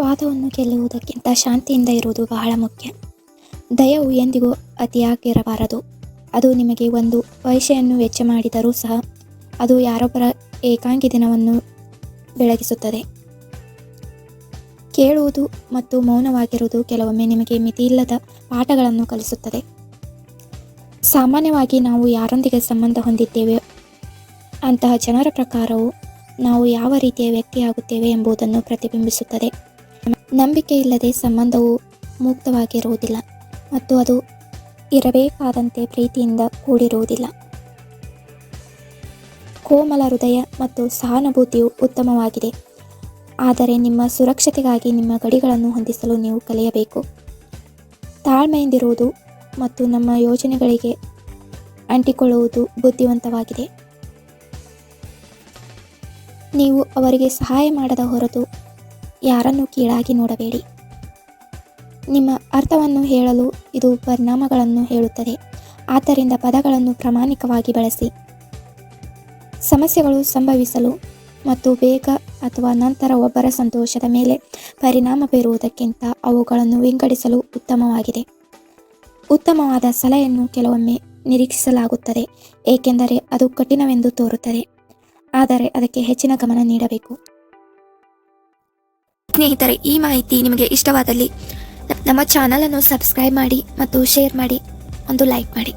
ವಾದವನ್ನು ಗೆಲ್ಲುವುದಕ್ಕಿಂತ ಶಾಂತಿಯಿಂದ ಇರುವುದು ಬಹಳ ಮುಖ್ಯ. ದಯವು ಎಂದಿಗೂ ಅತಿಯಾಗಿರಬಾರದು. ಅದು ನಿಮಗೆ ಒಂದು ಪೈಸೆಯನ್ನು ವೆಚ್ಚ ಮಾಡಿದರೂ ಸಹ ಅದು ಯಾರೊಬ್ಬರ ಏಕಾಂಗಿ ದಿನವನ್ನು ಬೆಳಗಿಸುತ್ತದೆ. ಕೇಳುವುದು ಮತ್ತು ಮೌನವಾಗಿರುವುದು ಕೆಲವೊಮ್ಮೆ ನಿಮಗೆ ಮಿತಿಯಿಲ್ಲದ ಪಾಠಗಳನ್ನು ಕಲಿಸುತ್ತದೆ. ಸಾಮಾನ್ಯವಾಗಿ ನಾವು ಯಾರೊಂದಿಗೆ ಸಂಬಂಧ ಹೊಂದಿದ್ದೇವೆ, ಅಂತಹ ಜನರ ಪ್ರಕಾರವು ನಾವು ಯಾವ ರೀತಿಯ ವ್ಯಕ್ತಿಯಾಗುತ್ತೇವೆ ಎಂಬುದನ್ನು ಪ್ರತಿಬಿಂಬಿಸುತ್ತದೆ. ನಂಬಿಕೆ ಇಲ್ಲದೆ ಸಂಬಂಧವು ಮುಕ್ತವಾಗಿರುವುದಿಲ್ಲ ಮತ್ತು ಅದು ಇರಬೇಕಾದಂತೆ ಪ್ರೀತಿಯಿಂದ ಕೂಡಿರುವುದಿಲ್ಲ. ಕೋಮಲ ಹೃದಯ ಮತ್ತು ಸಹಾನುಭೂತಿಯು ಉತ್ತಮವಾಗಿದೆ. ಆದರೆ ನಿಮ್ಮ ಸುರಕ್ಷತೆಗಾಗಿ ನಿಮ್ಮ ಗಡಿಗಳನ್ನು ಹೊಂದಿಸಲು ನೀವು ಕಲಿಯಬೇಕು. ತಾಳ್ಮೆಯಿಂದಿರುವುದು ಮತ್ತು ನಮ್ಮ ಯೋಜನೆಗಳಿಗೆ ಅಂಟಿಕೊಳ್ಳುವುದು ಬುದ್ಧಿವಂತವಾಗಿದೆ. ನೀವು ಅವರಿಗೆ ಸಹಾಯ ಮಾಡದ ಹೊರತು ಯಾರನ್ನು ಕೀಳಾಗಿ ನೋಡಬೇಡಿ. ನಿಮ್ಮ ಅರ್ಥವನ್ನು ಹೇಳಲು ಇದು ಪರಿಣಾಮಗಳನ್ನು ಹೇಳುತ್ತದೆ. ಆದ್ದರಿಂದ ಪದಗಳನ್ನು ಪ್ರಾಮಾಣಿಕವಾಗಿ ಬಳಸಿ. ಸಮಸ್ಯೆಗಳು ಸಂಭವಿಸಲು ಮತ್ತು ಬೇಗ ಅಥವಾ ನಂತರ ಒಬ್ಬರ ಸಂತೋಷದ ಮೇಲೆ ಪರಿಣಾಮ ಬೀರುವುದಕ್ಕಿಂತ ಅವುಗಳನ್ನು ವಿಂಗಡಿಸಲು ಉತ್ತಮವಾಗಿದೆ. ಉತ್ತಮವಾದ ಸಲಹೆಯನ್ನು ಕೆಲವೊಮ್ಮೆ ನಿರೀಕ್ಷಿಸಲಾಗುತ್ತದೆ, ಏಕೆಂದರೆ ಅದು ಕಠಿಣವೆಂದು ತೋರುತ್ತದೆ. ಆದರೆ ಅದಕ್ಕೆ ಹೆಚ್ಚಿನ ಗಮನ ನೀಡಬೇಕು. ಸ್ನೇಹಿತರೆ, ಈ ಮಾಹಿತಿ ನಿಮಗೆ ಇಷ್ಟವಾದಲ್ಲಿ ನಮ್ಮ ಚಾನಲನ್ನು ಸಬ್ಸ್ಕ್ರೈಬ್ ಮಾಡಿ ಮತ್ತು ಶೇರ್ ಮಾಡಿ, ಒಂದು ಲೈಕ್ ಮಾಡಿ.